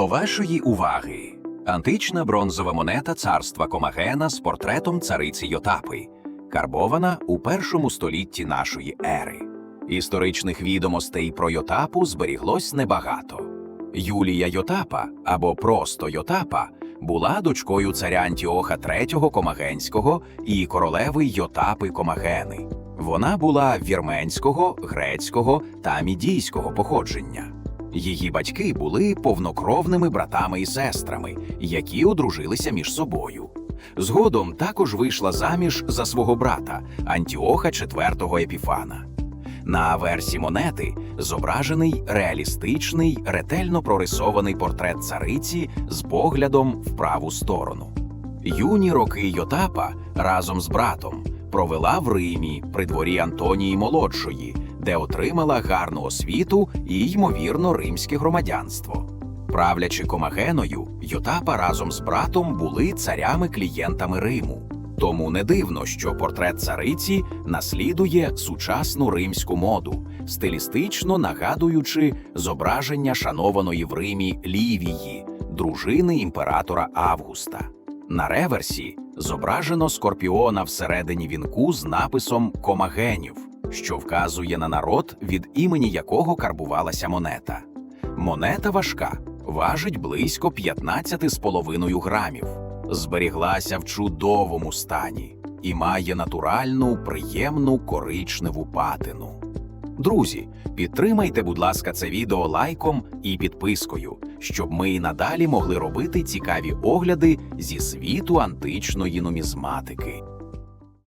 До вашої уваги антична бронзова монета царства Комагена з портретом цариці Йотапи, карбована у першому столітті нашої ери. Історичних відомостей про Йотапу зберіглось небагато. Юлія Йотапа або просто Йотапа була дочкою царя Антіоха III Комагенського і королеви Йотапи Комагени. Вона була вірменського, грецького та мідійського походження. Її батьки були повнокровними братами і сестрами, які одружилися між собою. Згодом також вийшла заміж за свого брата Антіоха IV Епіфана. На аверсі монети зображений реалістичний, ретельно прорисований портрет цариці з поглядом в праву сторону. Юні роки Йотапа разом з братом провела в Римі при дворі Антонії Молодшої, де отримала гарну освіту і, ймовірно, римське громадянство. Правлячи Комагеною, Йотапа разом з братом були царями-клієнтами Риму. Тому не дивно, що портрет цариці наслідує сучасну римську моду, стилістично нагадуючи зображення шанованої в Римі Лівії, дружини імператора Августа. На реверсі зображено скорпіона всередині вінку з написом Комагенів, що вказує на народ, від імені якого карбувалася монета. Монета важка, важить близько 15,5 грамів, зберіглася в чудовому стані і має натуральну, приємну коричневу патину. Друзі, підтримайте, будь ласка, це відео лайком і підпискою, щоб ми і надалі могли робити цікаві огляди зі світу античної нумізматики.